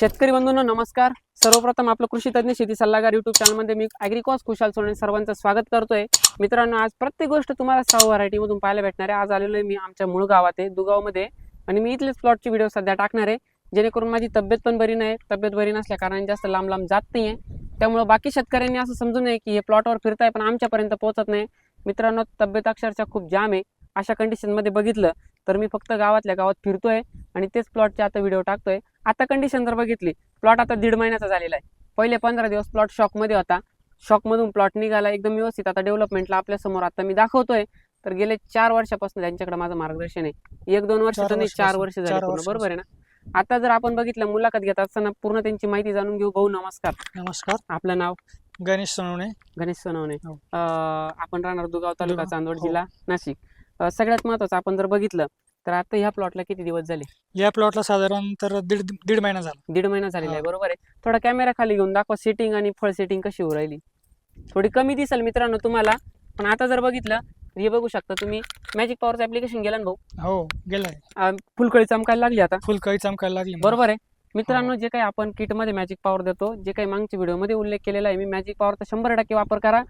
शेतकरी बंधूंनो नमस्कार. सर्वप्रथम आपलं कृषी तज्ञ शेती सल्लागार युट्यूब चॅनलमध्ये मी अॅग्रिकॉस खुशाल सोडणे सर्वांचं स्वागत करतोय. मित्रांनो आज प्रत्येक गोष्ट तुम्हाला सहा व्हरायटीमधून पाहायला भेटणार आहे. आज आलेलो आहे मी आमच्या मूळ गावात आहे दुगावमध्ये. आणि मी इथलेच प्लॉटची व्हिडिओ सध्या टाकणार आहे. जेणेकरून माझी तब्येत पण बरी नाही. तब्येत बरी नसल्या कारण जास्त लांब लांब जात नाही आहे त्यामुळे बाकी शेतकऱ्यांनी असं समजू नये की हे प्लॉटवर फिरताय पण आमच्यापर्यंत पोहोचत नाही. मित्रांनो तब्येत अक्षरशः खूप जाम आहे. अशा कंडिशनमध्ये बघितलं तर मी फक्त गावातल्या गावात फिरतोय आणि तेच प्लॉटचे आता व्हिडिओ टाकतोय. आता कंडिशन जर बघितली प्लॉट आता दीड महिन्याचा झालेला आहे. पहिले पंधरा दिवस प्लॉट शॉकमध्ये होता. शॉकमधून प्लॉट निघाला एकदम व्यवस्थित. आता डेव्हलपमेंटला आपल्यासमोर आता मी दाखवतोय. तर गेले चार वर्षापासून त्यांच्याकडे माझं मार्गदर्शन आहे. एक दोन वर्ष नाही चार. वर्ष झाले. बरोबर आहे ना? आता जर आपण बघितलं मुलाखत घेत असताना पूर्ण त्यांची माहिती जाणून घेऊ. भाऊ नमस्कार. नमस्कार. आपलं नाव? गणेश सोनवणे. गणेश सोनवणे. हो. आपण राहणार दुगाव तालुका चांदवड हो. जिल्हा नाशिक. सगळ्यात महत्वाचं आपण जर बघितलं तर आता ह्या प्लॉटला किती दिवस झाले? या प्लॉटला साधारण तर दीड दीड महिना झाला. दीड महिना झालेला आहे हा. बरोबर आहे. थोडा कॅमेरा खाली घेऊन दाखवा सेटिंग आणि फळ सेटिंग कशी होऊ राहिली. थोडी कमी दिसेल मित्रांनो तुम्हाला पण आता जर बघितलं तर हे बघू शकता तुम्ही मॅजिक पॉवरचं ऍप्लिकेशन गेलं ना भाऊ? हो गेलाय. फुलकळी चमकायला लागली आता. फुलकळी चमकायला लागली. बरोबर आहे. मित्रांनो जे काही आपण किटमध्ये मॅजिक पॉवर देतो जे काही मागच्या व्हिडिओमध्ये उल्लेख केलेला आहे मी मॅजिक पॉवरचा शंभर टक्के वापर करा.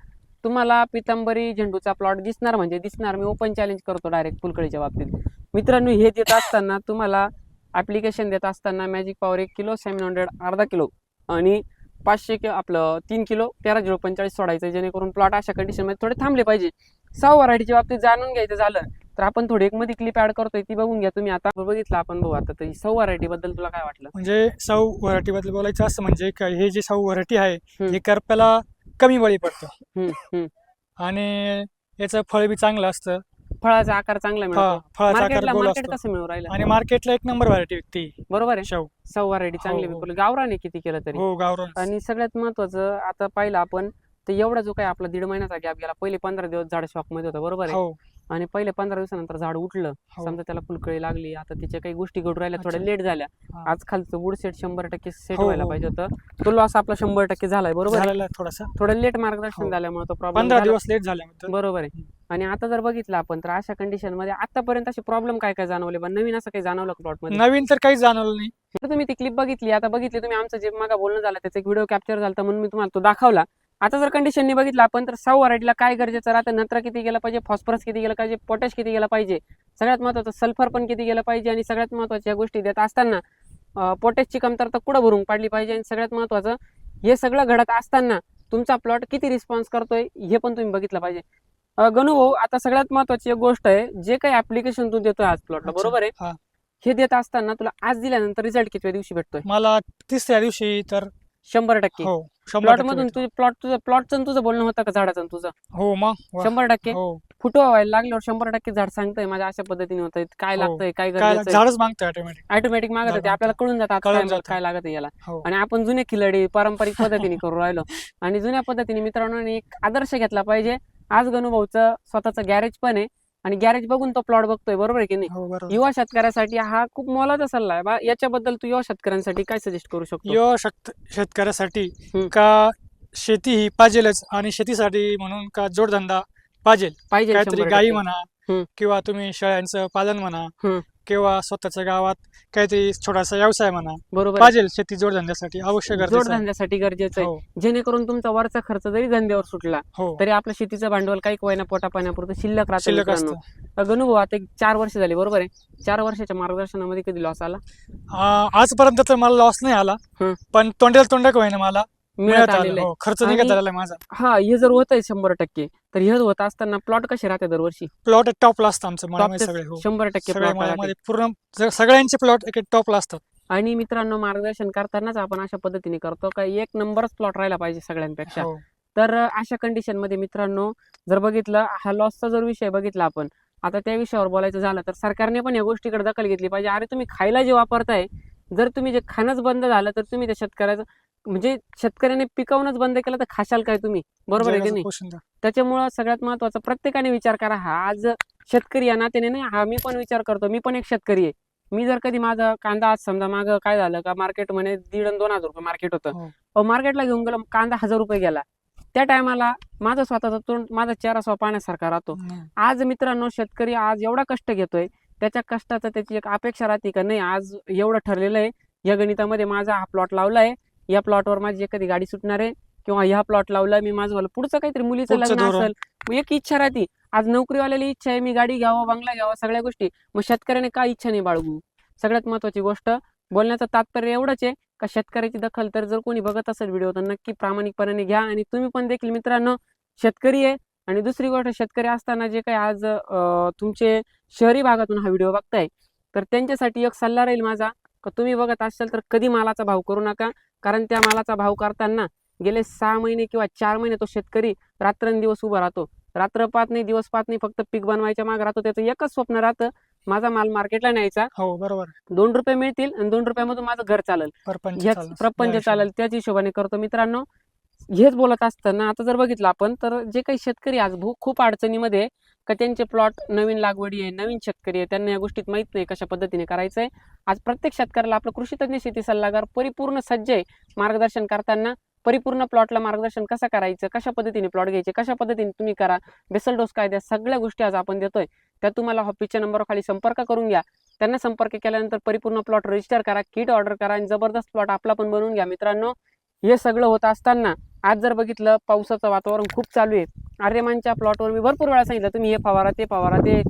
तुम्हाला पितांबरी झेंडूचा प्लॉट दिसणार म्हणजे दिसणार. मी ओपन चॅलेंज करतो डायरेक्ट फुलकळीच्या बाबतीत. मित्रांनो हे देत असताना तुम्हाला ऍप्लिकेशन देत असताना मॅजिक पॉवर एक किलो सेव्हन हंड्रेड अर्धा किलो आणि पाचशे कि आपलं तीन किलो तेरा झिरो पंचेचाळीस सोडायचं आहे, जेणेकरून प्लॉट अशा कंडिशनमध्ये थोडे थांबले पाहिजे. सहा व्हरायटीच्या बाबतीत जाणून घ्यायचं झालं तर आपण थोडी एक मध्ये क्लिप ऍड करतोय ती बघून घ्या तुम्ही. आता बघितलं आपण भाऊ आता तर सहा व्हरायटी बद्दल तुला काय वाटलं? म्हणजे सौ व्हरायटी बद्दल बोलायचं असं म्हणजे काय हे जे सौ व्हरायटी आहे. हे करप्याला कमी बळी पडतं. हम्म, हम्म. आणि याचं फळ बी चांगलं असतं. फळाचा आकार चांगला मिळतो. फळाचा आकार मार्केटला गोल मार्केट असतो. कसं मिळू राहिलं? आणि मार्केटला एक नंबर व्हरायटी विकती बरोबर आहे. शव. सव्वा रेडी चांगली हो, हो. विकली गावराने किती केलं तरी. हो गावरान. आणि सगळ्यात महत्वाचं आता पाहिलं आपण तर एवढा जो काही आपला दीड महिन्याचा गॅप गेला पहिले पंधरा दिवस झाड शॉकमध्ये होतं बरोबर आहे. हो. आणि पहिले पंधरा दिवसानंतर झाड उठलं हो. समजा त्याला फुलकळी लागली आता तिच्या काही गोष्टी घडू राहिल्या थोड्या. लेट झाल्या हा. आज खालचं वूड सेट शंभर टक्के सेट हो, व्हायला हो. पाहिजे होतं तो लॉस आपला शंभर टक्के झालाय बरोबर आहे? झालेला आहे थोडासा थोडं लेट मार्गदर्शन हो. झाल्यामुळे तो प्रॉब्लेम पंधरा दिवस लेट झाल्यानंतर बरोबर आहे आणि आता जर बघितलं आपण तर अशा कंडिशनमध्ये आतापर्यंत असे प्रॉब्लेम काय काय जाणवले पण नवीन असं काही जाणवलं प्लॉटमध्ये नवीन तर काहीच जाणवलं नाही तर तुम्ही ती क्लिप बघितली आता बघितली तुम्ही आमचं जे मागा बोलणं झालं त्याचा एक व्हिडिओ कॅप्चर झाला म्हणून मी तुम्हाला तो दाखवला आता जर कंडिशननी बघितलं आपण तर सहा व्हरायटीला काय गरजेचं राहतं? नत्र किती गेलं पाहिजे? फॉस्फरस किती गेलं पाहिजे? पोटॅश किती गेलं पाहिजे? सगळ्यात महत्वाचं सल्फर पण किती गेलं पाहिजे? आणि सगळ्यात महत्त्वाच्या गोष्टी देत असताना पोटॅशची कमतरता कुठं भरून पाडली पाहिजे? आणि सगळ्यात महत्वाचं हे सगळं घडत असताना तुमचा प्लॉट किती रिस्पॉन्स करतोय? हे पण तुम्ही बघितलं पाहिजे. गणू भाऊ आता सगळ्यात महत्वाची एक गोष्ट आहे जे काही ऍप्लिकेशन तू देतोय आज प्लॉटला. बरोबर आहे? हा. देत असताना तुला आज दिल्यानंतर रिझल्ट किती दिवशी भेटतोय? मला तिसऱ्या दिवशी तर शंभर टक्के. हो. प्लॉट मधून. तुझे प्लॉट तुझं प्लॉटचं तुझं बोलणं होतं का झाडाचं तुझं? हो मग. शंभर टक्के? हो. फुटवा व्हायला लागल्यावर शंभर टक्के झाड सांगतंय माझ्या अशा पद्धतीने होतंय. काय हो. लागतंय काय काय गरजेचं झाडच मागतं ऑटोमॅटिक ऑटोमॅटिक मागत झाड होते आपल्याला कळून जातं आता कळून काय जातं. काय लागत याला. हो. आणि आपण जुने खिलाडी पारंपरिक पद्धतीने करू राहिलो. आणि जुन्या पद्धतीने मित्रांनो एक आदर्श घेतला पाहिजे. आज गणुभाऊचं स्वतःचं गॅरेज पण आहे. आणि गॅरेज बघून तो प्लॉट बघतोय बरोबर आहे की नाही हो बरोबर युवा शेतकऱ्यासाठी हा खूप मोलाचा सल्ला आहे बा याच्याबद्दल तू युवा शेतकऱ्यांसाठी काय सजेस्ट करू शकतो यो शक्त शेतकऱ्यासाठी हम्म. का शेती ही पाहिजेलच आणि शेतीसाठी म्हणून का जोडधंदा पाहिजे पाहिजे काहीतरी शंभर गायी. म्हणा हम्म. किंवा तुम्ही शेळ्यांचं पालन म्हणा हम्म. किंवा स्वतःच्या गावात काहीतरी छोटासा व्यवसाय म्हणा बरोबर आहे. पाहिजे शेती जोडधंद्यासाठी गरजेचं आहे. जोडधंद्यासाठी गरजेचं आहे हो जेणेकरून तुमचा वरचा खर्च जरी धंद्यावर सुटला हो तरी आपलं शेतीचं भांडवल काही कोयना पोटा पाण्यापुरतं शिल्लक राहतं शिल्लक मित्रांनो. असतं गणू भाऊ आता एक चार वर्ष झाली बरोबर आहे चार वर्षाच्या मार्गदर्शनामध्ये कधी लॉस आला आ, आजपर्यंत तर मला लॉस नाही आला. पण तोंड्याला तोंड होईना मला मिळत आलेलं आलं आहे. हो, खर्च आणि- निघत आलेला आहे माझा. हा हे जर होत आहे शंभर टक्के तर हे होत असताना प्लॉट कसे राहते दरवर्षी? प्लॉट टॉपला असतं आमचं मळ्यामध्ये Top चे सगळे हो. शंभर टक्के सगळ्या plot राहते. मळ्यामध्ये पूर्ण ज- सगळ्यांचे प्लॉट एक टॉपला असतात. आणि मित्रांनो मार्गदर्शन करतानाच आपण अशा पद्धतीने करतो का एक नंबरच प्लॉट राहिला पाहिजे सगळ्यांपेक्षा. हो. तर अं, अशा कंडिशनमध्ये मित्रांनो जर बघितलं हा लॉसचा जर विषय बघितला आपण आता त्या विषयावर बोलायचं झालं तर सरकारने पण या गोष्टीकडे दखल घेतली पाहिजे. अरे तुम्ही खायला जे वापरताय जर तुम्ही जे खाणंच बंद झालं तर तुम्ही त्या शेतकऱ्याचं म्हणजे शेतकऱ्याने पिकवणंच बंद केलं तर खाशाल काय तुम्ही? बरोबर आहे की नाही. त्याच्यामुळं सगळ्यात महत्वाचं प्रत्येकाने विचार करा हा. आज शेतकरी या नात्याने नाही हा मी पण विचार करतो मी पण एक शेतकरी आहे. मी जर कधी माझा कांदा आज समजा मागं काय झालं का मार्केट म्हणे दीड आणि दोन हजार रुपये मार्केट होतं. हो. मार्केटला घेऊन गेलो कांदा हजार रुपये गेला. त्या टायमाला माझा स्वतःचा तोंड माझा चेहरा स्व पाण्यासारखा राहतो. हम्म. आज मित्रांनो शेतकरी आज एवढा कष्ट घेतोय त्याच्या कष्टाचं त्याची एक अपेक्षा राहते का? नाही आज एवढं ठरलेलं आहे. या गणितामध्ये माझा हा प्लॉट लावला आहे या प्लॉटवर माझी एखादी गाडी सुटणार आहे किंवा ह्या प्लॉट लावला मी माझं वालं पुढचं काहीतरी मुलीचं लग्न. असेल. मग एक इच्छा राहते. आज नोकरीवाल्याला इच्छा आहे मी गाडी घ्यावं बंगला घ्यावा सगळ्या गोष्टी. मग शेतकऱ्याने काय इच्छा नाही बाळगू? सगळ्यात महत्वाची गोष्ट बोलण्याचं तात्पर्य एवढंच आहे का शेतकऱ्याची दखल तर जर कोणी बघत असेल व्हिडिओ तर नक्की प्रामाणिकपणाने घ्या. आणि तुम्ही पण देखील मित्रांनो शेतकरी आहे. आणि दुसरी गोष्ट शेतकरी असताना जे काही आज तुमचे शहरी भागातून हा व्हिडिओ बघताय तर त्यांच्यासाठी एक सल्ला राहील माझा. का तुम्ही बघत असाल तर कधी मालाचा भाव करू नका. कारण त्या मालाचा भाव करताना गेले सहा महिने किंवा चार महिने तो शेतकरी रात्रंदिवस उभा राहतो. रात्र पाहत नाही दिवस पाहत नाही फक्त पीक बनवायच्या मागे राहतो. त्याचं एकच स्वप्न राहतं माझा माल मार्केटला न्यायचा. हो बरोबर. दोन रुपये मिळतील आणि दोन रुपयामधून माझं घर चालेल. परपंच चाललं. त्याच हिशोबाने करतो. मित्रांनो हेच बोलत असताना आता जर बघितलं आपण तर जे काही शेतकरी आज खूप अडचणीमध्ये का त्यांचे प्लॉट नवीन लागवडी आहे नवीन शेतकरी आहे त्यांना या गोष्टीत माहीत नाही कशा पद्धतीने करायचंय. आज प्रत्येक शेतकऱ्याला आपलं कृषी तज्ञ शेती सल्लागार परिपूर्ण सज्ज आहे मार्गदर्शन करताना. परिपूर्ण प्लॉटला मार्गदर्शन कसं करायचं कशा पद्धतीने प्लॉट घ्यायचे कशा पद्धतीने तुम्ही करा बेसल डोस कायद्या सगळ्या गोष्टी आज आपण देतोय. त्या तुम्हाला ऑफिसच्या नंबरवर खाली संपर्क करून घ्या. त्यांना संपर्क केल्यानंतर परिपूर्ण प्लॉट रजिस्टर करा किट ऑर्डर करा आणि जबरदस्त प्लॉट आपला पण बनवून घ्या मित्रांनो. हे सगळं होत असताना आज जर बघितलं पावसाचं वातावरण खूप चालू आहे. आर्यमानच्या प्लॉटवर मी भरपूर वेळा सांगितलं तुम्ही हे फवारा ते फवारा ते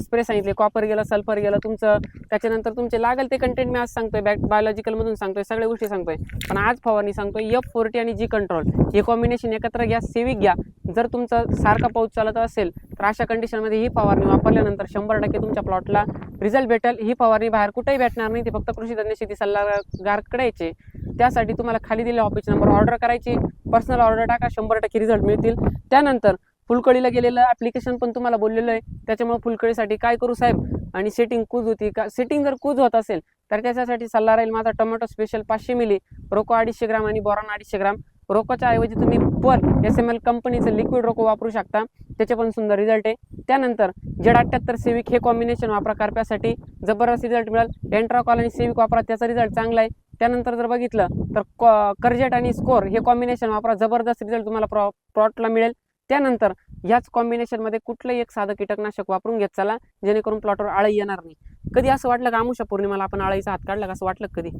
स्प्रे सांगितले कॉपर गेलं सल्फर गेलं तुमचं त्याच्यानंतर तुमचे लागेल ते कंटेंट मी आज सांगतोय बॅक बायोलॉजिकलमधून सांगतोय सगळ्या गोष्टी सांगतोय. पण आज फवारणी सांगतोय एफ फोर्टी आणि जी कंट्रोल हे कॉम्बिनेशन एकत्र घ्या सेविक घ्या. जर तुमचं सारखा पाऊस चालत असेल तर अशा कंडिशनमध्ये ही फवारणी वापरल्यानंतर शंभर टक्के तुमच्या प्लॉटला रिझल्ट भेटेल. ही फवारणी बाहेर कुठेही भेटणार नाही ती फक्त कृषी तज्ञ शेती सल्लागारकडे यायचे. त्यासाठी तुम्हाला खाली दिलेल्या ऑफिस नंबर ऑर्डर करायची. पर्सनल ऑर्डर टाका शंभर टक्के रिझल्ट मिळतील. त्यानंतर फुलकळीला गेलेलं ॲप्लिकेशन पण तुम्हाला बोललेलं आहे. त्याच्यामुळे फुलकळीसाठी काय करू साहेब? आणि सेटिंग कूज होती का? सेटिंग जर कूज होत असेल तर त्याच्यासाठी सल्ला राहील माझा टोमॅटो स्पेशल पाचशे मिली रोको अडीचशे ग्राम आणि बोरॉन अडीचशे ग्राम. रोकोच्या ऐवजी तुम्ही पर एस एम एल कंपनीचं लिक्विड रोको वापरू शकता. त्याचे पण सुंदर रिझल्ट आहे. त्यानंतर जेड अठ्ठ्याहत्तर सेविक हे कॉम्बिनेशन वापरा करप्यासाठी जबरदस्त रिझल्ट मिळेल. एंट्राकॉल आणि सेविक वापरा त्याचा रिझल्ट चांगला आहे. त्यानंतर जर बघितलं तर करजेट आणि स्कोर हे कॉम्बिनेशन वापरा. जबरदस्त रिझल्ट तुम्हाला प्रॉ प्लॉटला मिळेल. त्यानंतर याच कॉम्बिनेशनमध्ये कुठलंही एक साधं कीटकनाशक वापरून घेत चला जेणेकरून प्लॉटवर आळी येणार नाही. कधी असं वाटलं का आमुषा पौर्णिमाला आपण आळीचा हात काढला का असं वाटलं कधी?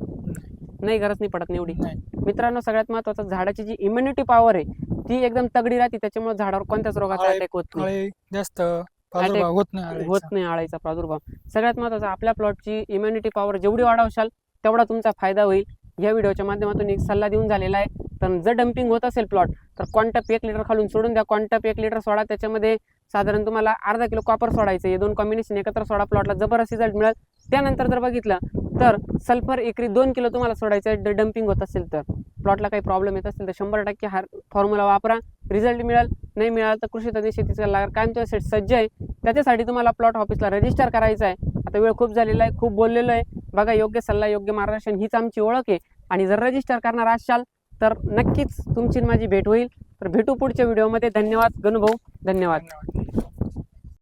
नाही गरज नाही पडत एवढी. मित्रांनो सगळ्यात महत्वाचं झाडाची जी इम्युनिटी पॉवर आहे ती एकदम तगडी राहते. त्याच्यामुळे झाडावर कोणत्याच रोगाचा अटॅक होत नाही. जास्त होत नाही आळीचा. होत नाही आळायचा प्रादुर्भाव. सगळ्यात महत्वाचं आपल्या प्लॉटची इम्युनिटी पॉवर जेवढी वाढवशाल तेवढा तुमचा फायदा होईल. या व्हिडिओच्या माध्यमातून एक सल्ला देऊन झालेला आहे. तर जर डम्पिंग होत असेल प्लॉट तर क्वांटप एक लिटर खालून सोडून द्या. क्वांटप एक लिटर सोडा. त्याच्यामध्ये साधारण तुम्हाला अर्धा किलो कॉपर सोडायचं हे दोन कॉम्बिनेशन एकत्र सोडा. प्लॉटला जबरदस्त रिझल्ट मिळेल. त्यानंतर जर बघितलं तर सल्फर एकरी दोन किलो तुम्हाला सोडायचं आहे. डम्पिंग होत असेल तर. प्लॉटला काही प्रॉब्लेम येत असेल तर शंभर टक्के हा फॉर्म्युला वापरा. रिझल्ट मिळेल. नाही मिळाल तर कृषी तज्ञ शेतीचा लागर कायम तो सेट सज्ज आहे. त्याच्यासाठी तुम्हाला प्लॉट ऑफिसला रजिस्टर करायचं आहे. आता वेळ खूप झालेला आहे. खूप बोललेलो आहे. बघा योग्य सल्ला योग्य मार्गदर्शन हीच आमची ओळख आहे. आणि जर रजिस्टर करणार असाल तर नक्कीच तुमची माझी भेट होईल. तर भेटू पुढच्या व्हिडिओमध्ये धन्यवाद गणुभाऊ धन्यवाद.